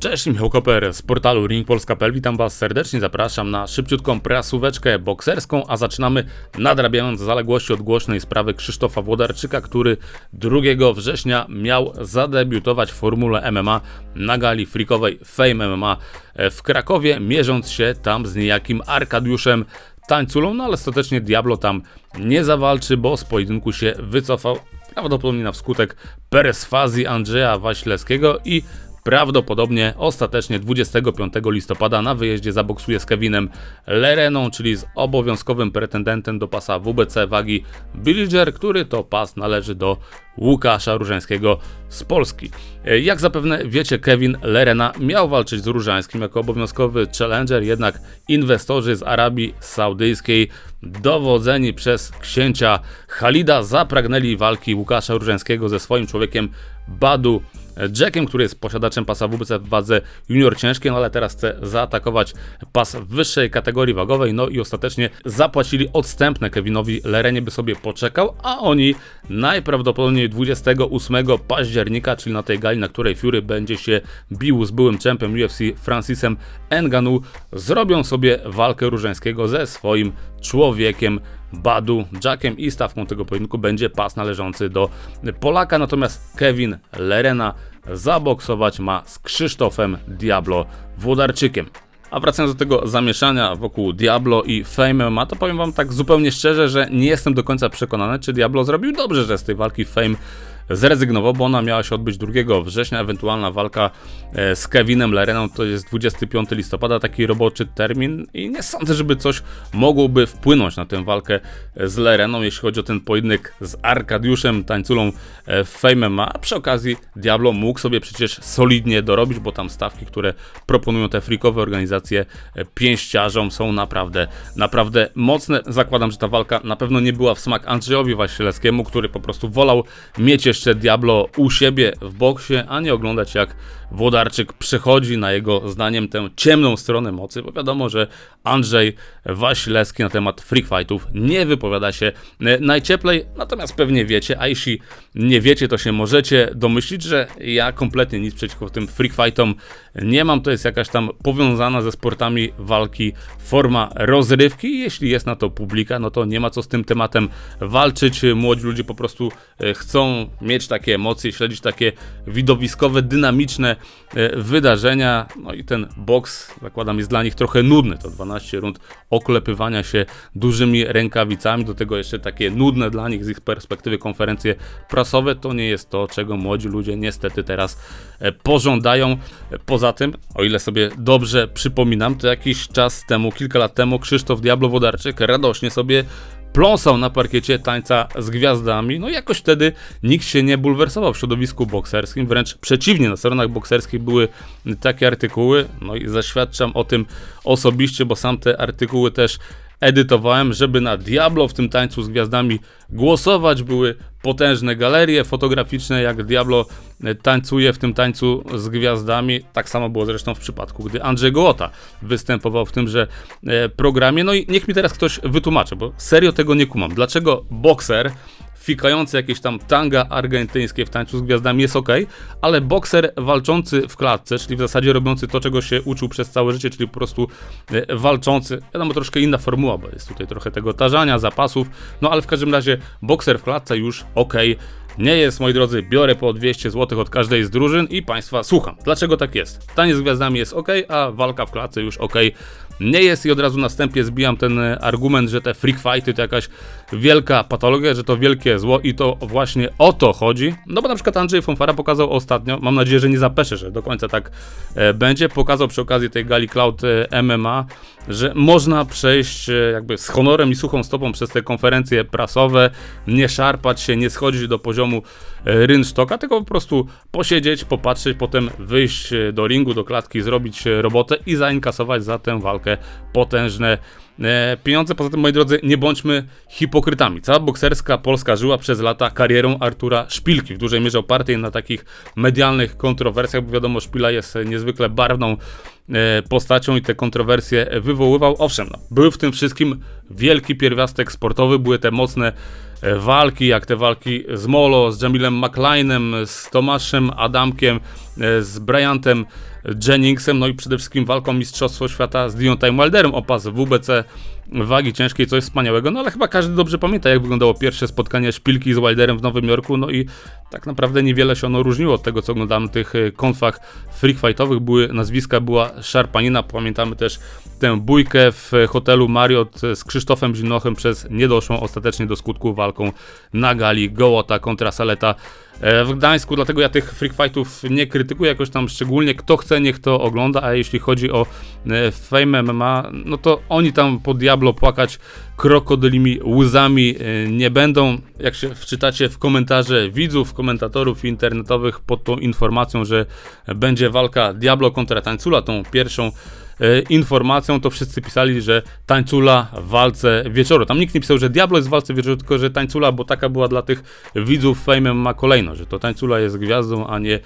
Cześć, Michał Koper z portalu ringpolska.pl. Witam Was serdecznie, zapraszam na szybciutką prasóweczkę bokserską, a zaczynamy nadrabiając zaległości od głośnej sprawy Krzysztofa Włodarczyka, który 2 września miał zadebiutować w formule MMA na gali freakowej Fame MMA w Krakowie, mierząc się tam z niejakim Arkadiuszem Tańculą, no ale ostatecznie Diablo tam nie zawalczy, bo z pojedynku się wycofał, prawdopodobnie na wskutek perswazji Andrzeja Waślewskiego i Prawdopodobnie ostatecznie 25 listopada na wyjeździe zaboksuje z Kevinem Lereną, czyli z obowiązkowym pretendentem do pasa WBC wagi Billiger, który to pas należy do Łukasza Różańskiego z Polski. Jak zapewne wiecie, Kevin Lerena miał walczyć z Różańskim jako obowiązkowy challenger, jednak inwestorzy z Arabii Saudyjskiej, dowodzeni przez księcia Halida, zapragnęli walki Łukasza Różańskiego ze swoim człowiekiem Badu Jackiem, który jest posiadaczem pasa WBC w wadze junior ciężkiej, no ale teraz chce zaatakować pas wyższej kategorii wagowej, no i ostatecznie zapłacili odstępne Kevinowi Lerenie, by sobie poczekał, a oni najprawdopodobniej 28 października, czyli na tej gali, na której Fury będzie się bił z byłym czempem UFC Francisem Nganu, zrobią sobie walkę Różańskiego ze swoim człowiekiem Badu Jackiem i stawką tego pojedynku będzie pas należący do Polaka, natomiast Kevin Lerena zaboksować ma z Krzysztofem Diablo Włodarczykiem. A wracając do tego zamieszania wokół Diablo i Fame ma, to powiem wam tak zupełnie szczerze, że nie jestem do końca przekonany, czy Diablo zrobił dobrze, że z tej walki Fame zrezygnował, bo ona miała się odbyć 2 września. Ewentualna walka e, z Kevinem Lereną to jest 25 listopada, taki roboczy termin i nie sądzę, żeby coś mogłoby wpłynąć na tę walkę z Lereną, jeśli chodzi o ten pojedynek z Arkadiuszem Tańculą e, MMA. A przy okazji Diablo mógł sobie przecież solidnie dorobić, bo tam stawki, które proponują te freakowe organizacje e, pięściarzom są naprawdę, naprawdę mocne. Zakładam, że ta walka na pewno nie była w smak Andrzejowi Wasilewskiemu, który po prostu wolał mieć jeszcze jeszcze Diablo u siebie w boksie, a nie oglądać jak Włodarczyk przechodzi na jego zdaniem tę ciemną stronę mocy, bo wiadomo, że Andrzej Wasilewski na temat freak fightów nie wypowiada się e, najcieplej, natomiast pewnie wiecie, a jeśli nie wiecie, to się możecie domyślić, że ja kompletnie nic przeciwko tym freak fightom nie mam, to jest jakaś tam powiązana ze sportami walki forma rozrywki, jeśli jest na to publika, no to nie ma co z tym tematem walczyć, młodzi ludzie po prostu e, chcą mieć takie emocje, śledzić takie widowiskowe, dynamiczne wydarzenia. No i ten boks, zakładam, jest dla nich trochę nudny. To 12 rund oklepywania się dużymi rękawicami, do tego jeszcze takie nudne dla nich z ich perspektywy konferencje prasowe. To nie jest to, czego młodzi ludzie niestety teraz e, pożądają. Poza tym, o ile sobie dobrze przypominam, to jakiś czas temu, kilka lat temu, Krzysztof Diablo Wodarczyk radośnie sobie pląsał na parkiecie tańca z gwiazdami, no jakoś wtedy nikt się nie bulwersował w środowisku bokserskim, wręcz przeciwnie, na stronach bokserskich były takie artykuły, no i zaświadczam o tym osobiście, bo sam te artykuły też edytowałem, żeby na Diablo w tym tańcu z gwiazdami głosować. Były potężne galerie fotograficzne, jak Diablo e, tańcuje w tym tańcu z gwiazdami. Tak samo było zresztą w przypadku, gdy Andrzej Gołota występował w tymże e, programie. No i niech mi teraz ktoś wytłumaczy, bo serio tego nie kumam. Dlaczego bokser fikający jakieś tam tanga argentyńskie w tańcu z gwiazdami jest ok, ale bokser walczący w klatce, czyli w zasadzie robiący to, czego się uczył przez całe życie, czyli po prostu e, walczący, wiadomo, troszkę inna formuła, bo jest tutaj trochę tego tarzania, zapasów, no ale w każdym razie bokser w klatce już ok, nie jest, moi drodzy, biorę po 200 zł od każdej z drużyn i Państwa słucham. Dlaczego tak jest? Tanie z gwiazdami jest ok, a walka w klatce już ok nie jest i od razu na wstępie zbijam ten e, argument, że te freak fighty to jakaś wielka patologia, że to wielkie zło i to właśnie o to chodzi. No bo na przykład Andrzej Fonfara pokazał ostatnio, mam nadzieję, że nie zapeszę, że do końca tak e, będzie, pokazał przy okazji tej gali Cloud e, MMA, że można przejść jakby z honorem i suchą stopą przez te konferencje prasowe, nie szarpać się, nie schodzić do poziomu rynsztoka, tylko po prostu posiedzieć, popatrzeć, potem wyjść do ringu, do klatki, zrobić robotę i zainkasować za tę walkę potężne e, pieniądze. Poza tym, moi drodzy, nie bądźmy hipokrytami. Cała bokserska Polska żyła przez lata karierą Artura Szpilki, w dużej mierze opartej na takich medialnych kontrowersjach, bo wiadomo, Szpila jest niezwykle barwną e, postacią i te kontrowersje wywoływał. Owszem, no, był w tym wszystkim wielki pierwiastek sportowy, były te mocne e, walki, jak te walki z Molo, z Jamilem McLeanem, z Tomaszem Adamkiem, z Bryantem Jenningsem, no i przede wszystkim walką Mistrzostwo Świata z Deontay Wilderem o pas WBC wagi ciężkiej, coś wspaniałego, no ale chyba każdy dobrze pamięta, jak wyglądało pierwsze spotkanie Szpilki z Wilderem w Nowym Jorku, no i tak naprawdę niewiele się ono różniło od tego, co oglądamy w tych e, konfach freak fightowych, były nazwiska, była szarpanina, pamiętamy też tę bójkę w hotelu Marriott z Krzysztofem Zimnochem przez niedoszłą ostatecznie do skutku walką na gali Gołota kontra Saleta w Gdańsku, dlatego ja tych freak fightów nie krytykuję jakoś tam szczególnie, kto chce niech to ogląda, a jeśli chodzi o e, Fame MMA, no to oni tam po Diablo płakać krokodylimi łzami e, nie będą. Jak się wczytacie w komentarze widzów, komentatorów internetowych pod tą informacją, że będzie walka Diablo kontra Tańcula, tą pierwszą e, informacją, to wszyscy pisali, że Tańcula w walce wieczoru. Tam nikt nie pisał, że Diablo jest w walce wieczoru, tylko że Tańcula, bo taka była dla tych widzów Fame ma kolejno, że to Tańcula jest gwiazdą, a nie e,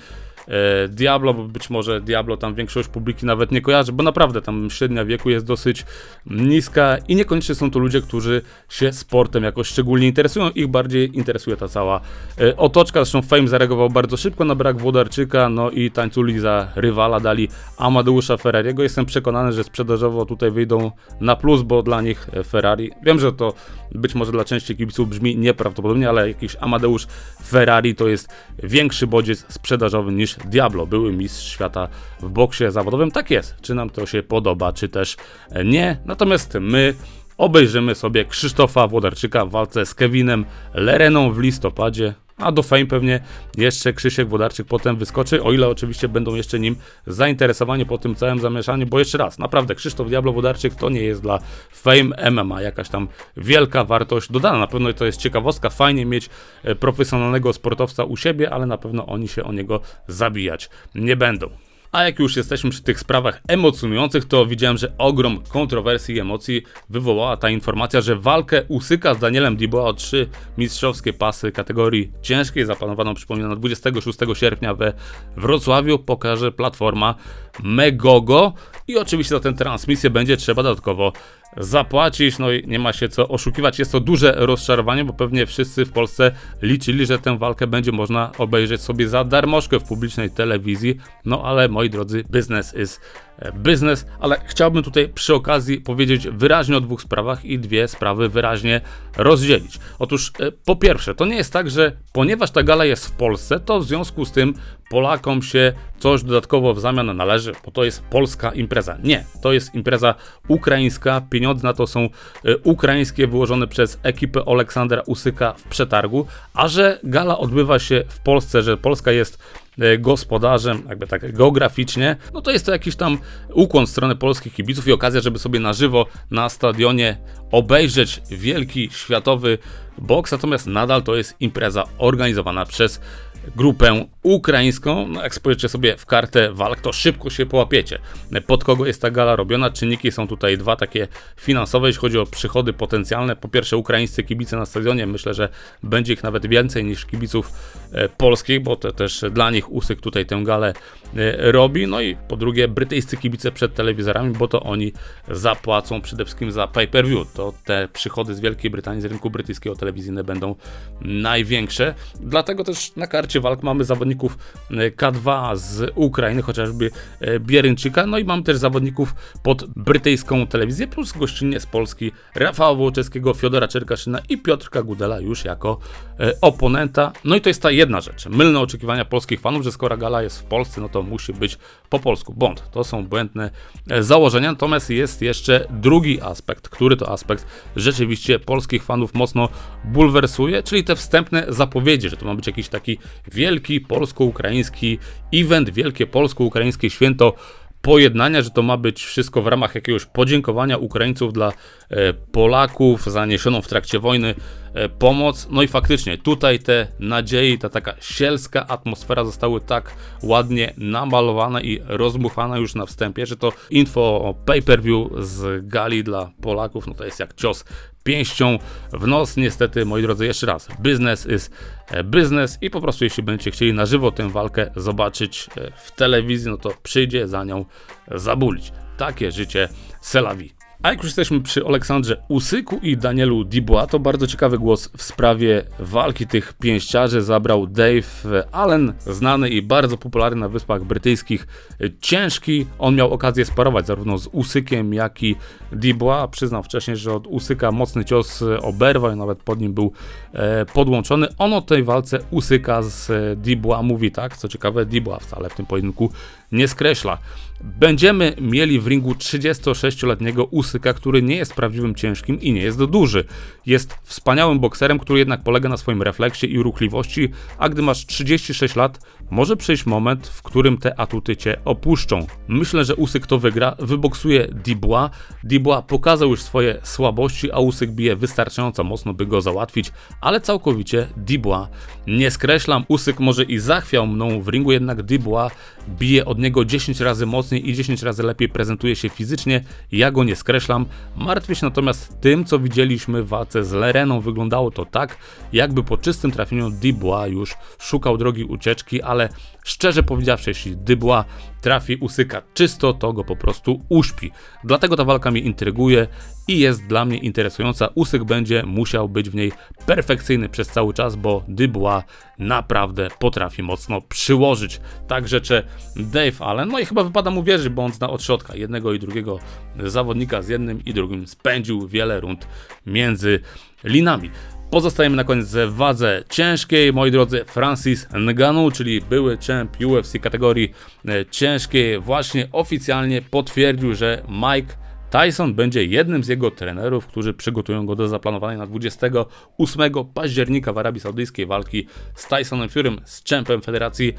Diablo, bo być może Diablo tam większość publiki nawet nie kojarzy, bo naprawdę tam średnia wieku jest dosyć niska i niekoniecznie są to ludzie, którzy się sportem jakoś szczególnie interesują. Ich bardziej interesuje ta cała e, otoczka. Zresztą Fame zareagował bardzo szybko na brak Włodarczyka, no i tańculi za rywala dali Amadeusza Ferrariego. Jestem przekonany, że sprzedażowo tutaj wyjdą na plus, bo dla nich e, Ferrari, wiem, że to być może dla części kibiców brzmi nieprawdopodobnie, ale jakiś Amadeusz Ferrari to jest większy bodziec sprzedażowy niż Diablo, były mistrz świata w boksie zawodowym. Tak jest, czy nam to się podoba, czy też nie. Natomiast my obejrzymy sobie Krzysztofa Włodarczyka w walce z Kevinem Lereną w listopadzie. A do Fame pewnie jeszcze Krzysiek Włodarczyk potem wyskoczy, o ile oczywiście będą jeszcze nim zainteresowani po tym całym zamieszaniu, bo jeszcze raz, naprawdę Krzysztof Diablo Włodarczyk to nie jest dla Fame MMA jakaś tam wielka wartość dodana. Na pewno to jest ciekawostka, fajnie mieć e, profesjonalnego sportowca u siebie, ale na pewno oni się o niego zabijać nie będą. A jak już jesteśmy przy tych sprawach emocjonujących, to widziałem, że ogrom kontrowersji i emocji wywołała ta informacja, że walkę Usyka z Danielem Dubois o trzy mistrzowskie pasy kategorii ciężkiej, zaplanowaną przypominam na 26 sierpnia we Wrocławiu, pokaże platforma Megogo. I oczywiście za tę transmisję będzie trzeba dodatkowo zapłacić, no i nie ma się co oszukiwać. Jest to duże rozczarowanie, bo pewnie wszyscy w Polsce liczyli, że tę walkę będzie można obejrzeć sobie za darmożkę w publicznej telewizji. No ale moi drodzy, biznes is biznes, ale chciałbym tutaj przy okazji powiedzieć wyraźnie o dwóch sprawach i dwie sprawy wyraźnie rozdzielić. Otóż e, po pierwsze, to nie jest tak, że ponieważ ta gala jest w Polsce, to w związku z tym Polakom się coś dodatkowo w zamian należy, bo to jest polska impreza. Nie, to jest impreza ukraińska, pieniądze na to są e, ukraińskie, wyłożone przez ekipę Aleksandra Usyka w przetargu, a że gala odbywa się w Polsce, że Polska jest E, gospodarzem, jakby tak geograficznie, no to jest to jakiś tam ukłon w stronę polskich kibiców i okazja, żeby sobie na żywo na stadionie obejrzeć wielki światowy boks, natomiast nadal to jest impreza organizowana przez grupę ukraińską. No, jak spojrzycie sobie w kartę walk, to szybko się połapiecie. Pod kogo jest ta gala robiona? Czynniki są tutaj dwa takie finansowe, jeśli chodzi o przychody potencjalne. Po pierwsze, ukraińscy kibice na stadionie. Myślę, że będzie ich nawet więcej niż kibiców e, polskich, bo to też dla nich Usyk tutaj tę galę e, robi. No i po drugie, brytyjscy kibice przed telewizorami, bo to oni zapłacą przede wszystkim za pay-per-view. To te przychody z Wielkiej Brytanii, z rynku brytyjskiego telewizyjne będą największe. Dlatego też na karcie walk mamy zawodników e, K2 z Ukrainy, chociażby e, Bieryńczyka, no i mamy też zawodników pod brytyjską telewizję, plus gościnnie z Polski Rafała Włoczewskiego, Fiodora Czerkaszyna i Piotrka Gudela już jako e, oponenta. No i to jest ta jedna rzecz, mylne oczekiwania polskich fanów, że skoro gala jest w Polsce, no to musi być po polsku. Błąd, to są błędne założenia, natomiast jest jeszcze drugi aspekt, który to aspekt rzeczywiście polskich fanów mocno bulwersuje, czyli te wstępne zapowiedzi, że to ma być jakiś taki wielki polsko-ukraiński event, wielkie polsko-ukraińskie święto pojednania, że to ma być wszystko w ramach jakiegoś podziękowania Ukraińców dla e, Polaków za niesioną w trakcie wojny pomoc. No i faktycznie tutaj te nadzieje, ta taka sielska atmosfera zostały tak ładnie namalowane i rozmuchane już na wstępie, że to info o pay-per-view z gali dla Polaków, no to jest jak cios pięścią w nos. Niestety, moi drodzy, jeszcze raz, biznes jest biznes i po prostu jeśli będziecie chcieli na żywo tę walkę zobaczyć w telewizji, no to przyjdzie za nią zabulić. Takie życie Selawi. A jak już jesteśmy przy Aleksandrze Usyku i Danielu Dubois, to bardzo ciekawy głos w sprawie walki tych pięściarzy zabrał Dave Allen, znany i bardzo popularny na Wyspach Brytyjskich. Ciężki, on miał okazję sparować zarówno z Usykiem, jak i Dubois. Przyznał wcześniej, że od Usyka mocny cios oberwał i nawet pod nim był e, podłączony. On o tej walce Usyka z Dubois mówi tak, co ciekawe, Dubois wcale w tym pojedynku nie skreśla. Będziemy mieli w ringu 36-letniego Usyka, który nie jest prawdziwym ciężkim i nie jest duży. Jest wspaniałym bokserem, który jednak polega na swoim refleksie i ruchliwości, a gdy masz 36 lat, może przyjść moment, w którym te atuty cię opuszczą. Myślę, że Usyk to wygra, wyboksuje Dubois. Dubois pokazał już swoje słabości, a Usyk bije wystarczająco mocno, by go załatwić, ale całkowicie Dubois nie skreślam. Usyk może i zachwiał mną w ringu, jednak Dubois bije od niego 10 razy mocniej i 10 razy lepiej prezentuje się fizycznie. Ja go nie skreślam. Martwię się natomiast tym, co widzieliśmy w walce z Lereną. Wyglądało to tak, jakby po czystym trafieniu Dubois już szukał drogi ucieczki, ale szczerze powiedziawszy, jeśli Dubois trafi Usyka czysto, to go po prostu uśpi. Dlatego ta walka mnie intryguje i jest dla mnie interesująca. Usyk będzie musiał być w niej perfekcyjny przez cały czas, bo Dubois naprawdę potrafi mocno przyłożyć. Tak rzeczy Dave Allen. No i chyba wypada mu wierzyć, bo on zna od środka jednego i drugiego zawodnika z jednym i drugim spędził wiele rund między linami. Pozostajemy na koniec w wadze ciężkiej, moi drodzy, Francis Ngannou, czyli były champ UFC kategorii e, ciężkiej, właśnie oficjalnie potwierdził, że Mike Tyson będzie jednym z jego trenerów, którzy przygotują go do zaplanowanej na 28 października w Arabii Saudyjskiej walki z Tysonem Furym, z czempem Federacji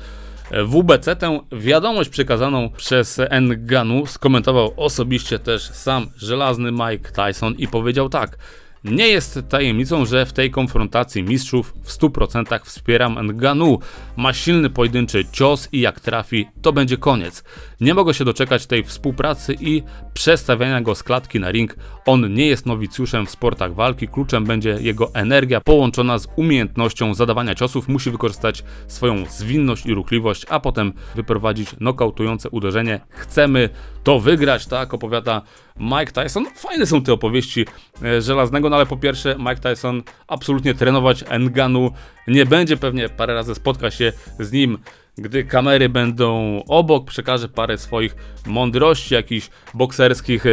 WBC. Tę wiadomość przekazaną przez Ngannou skomentował osobiście też sam żelazny Mike Tyson i powiedział tak. Nie jest tajemnicą, że w tej konfrontacji mistrzów w 100% wspieram Nganu. Ma silny pojedynczy cios i jak trafi, to będzie koniec. Nie mogę się doczekać tej współpracy i przestawiania go z klatki na ring. On nie jest nowicjuszem w sportach walki, kluczem będzie jego energia połączona z umiejętnością zadawania ciosów. Musi wykorzystać swoją zwinność i ruchliwość, a potem wyprowadzić nokautujące uderzenie. Chcemy to wygrać, tak opowiada Mike Tyson. Fajne są te opowieści e, żelaznego, no ale po pierwsze Mike Tyson absolutnie trenować Nganu nie będzie, pewnie parę razy spotka się z nim gdy kamery będą obok, przekaże parę swoich mądrości, jakichś bokserskich e,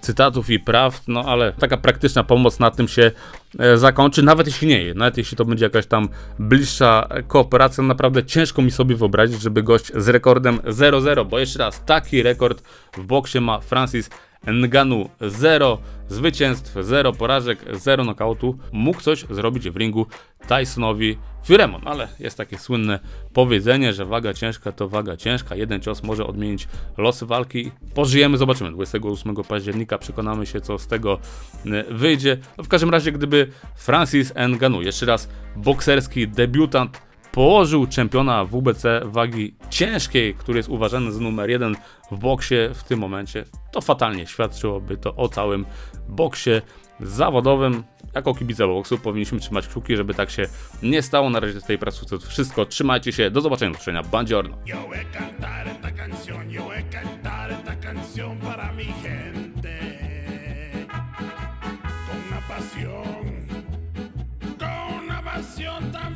cytatów i prawd, no ale taka praktyczna pomoc na tym się e, zakończy, nawet jeśli nie, nawet jeśli to będzie jakaś tam bliższa kooperacja, naprawdę ciężko mi sobie wyobrazić, żeby gość z rekordem 0-0, bo jeszcze raz, taki rekord w boksie ma Francis Nganu 0 zwycięstw, 0 porażek, 0 nokautu. Mógł coś zrobić w ringu Tysonowi Furemon, ale jest takie słynne powiedzenie, że waga ciężka to waga ciężka. Jeden cios może odmienić losy walki. Pożyjemy, zobaczymy. 28 października przekonamy się, co z tego e, wyjdzie. No w każdym razie, gdyby Francis Ngannou, jeszcze raz bokserski debiutant, położył czempiona WBC wagi ciężkiej, który jest uważany za numer jeden w boksie w tym momencie, to fatalnie świadczyłoby to o całym boksie zawodowym. Jako kibice boksu powinniśmy trzymać kciuki, żeby tak się nie stało. Na razie z tej pracy to wszystko. Trzymajcie się. Do zobaczenia. Do usłyszenia. Bandziorno. Gente. Con pasión